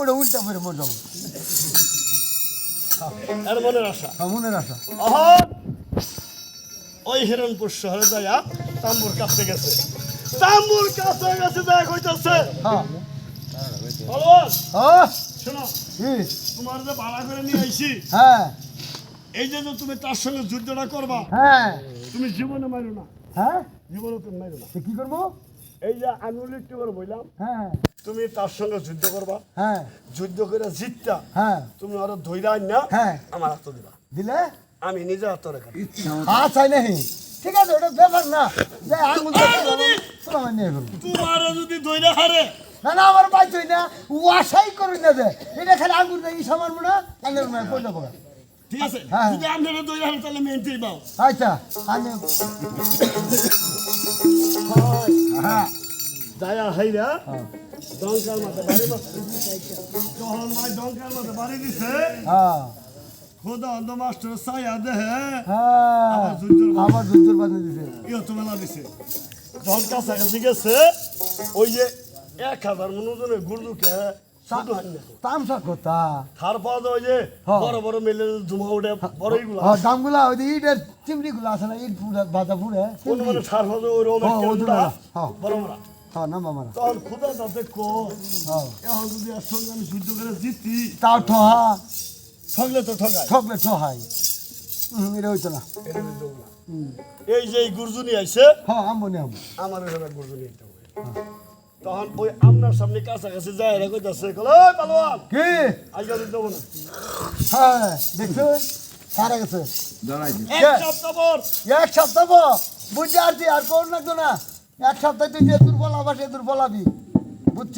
ওটা উল্টা করে মর যাব মনের আশা? হ্যাঁ, মনের আশা। ওই হিরণপুর শহরে যাইয়া তাম্বুর কাছে গেছে। তাম্বুর কাছে গেছে দেখা কইতাছে হ্যাঁ। হ্যাঁ। শোনো তোমার যে ভাড়া করে নিয়ে আইছি হ্যাঁ। এই যে যে তুমি তার সঙ্গে যুদ্ধটা করবা হ্যাঁ। তুমি জীবনে মারো না। হ্যাঁ? জীবনে তুমি মারো না। কি করব? এই যে আঙুল একটু করে বললাম হ্যাঁ। তুমি তার সঙ্গে যুদ্ধ করবা। হ্যাঁ। যুদ্ধ করে জিতটা। হ্যাঁ। তুমি আরও ধৈর্য না হ্যাঁ। আমার হাত দিবা। দিলে? আমি নিজে হাত রেখা চাই নাহি। ঠিক আছে ওটা ব্যাপার না। যে আঙুল তোমার নিয়ে করব তোমার যদি ধৈর্য হারে। না না আমার বাইচই না। ওয়াশাই করুন না যে এটা খালি আঙুর দেয় সামার মনে আঙুর মনে কই যাব। ঠিক আছে হ্যাঁ। যদি আপনারা ধৈর্য হারে তাহলে মেনতেই পাও আচ্ছা আমি দায়া হাইরা হ্যাঁ। ডঙ্কার মাথা বাড়ি যখন মাই ডঙ্কার মাথা বাড়ি দিছে। হ্যাঁ। খোদা অন্ধ মাস্টার দেহে। হ্যাঁ। আবার যুদ্ধের দিছে। ইয়ত মেলা দিছে। যখন কাছাকাছি গেছে। ওই যে এক হাজার মনোজনের গুরুকে শুধু হান দেখো তামসা কথা? তার পর ওই যে হ্যাঁ। বড় বড় মেলে ধুমা উঠে বড় ইগুলা হ্যাঁ দামগুলা ওই যে ইটের চিমড়িগুলো আছে না ইট পুরে কোন মানে সার ওই রকম হ্যাঁ, হ্যাঁ। বড় বড়। হ্যাঁ নাম আমার। তখন খুদা তাতে কো হ্যাঁ। এখন যদি এর সঙ্গে আমি যুদ্ধ করে জিতি। তাও ঠহা। ঠগলে তো ঠগাই ঠকলে ঠহাই। হুম এটা হইতো না। না। এই যে এই গুরজুনি আইছে হ্যাঁ আমবনি আম আমার ওখানে গুরজুনি এটা হবে। তখন ওই আপনার সামনে কাছাকাছি যায় এরা কইতাছে কলে ওই পালোয়ান! কি? আজকে আমি দেবো না। হ্যাঁ সারা গেছে। এক সপ্তাহ পর। এক সপ্তাহ পর। বুঝতে পারছি আর কোন লাগতো না। এক সপ্তাহে তুই যে দুর্বল আবার সে দুর্বল হবি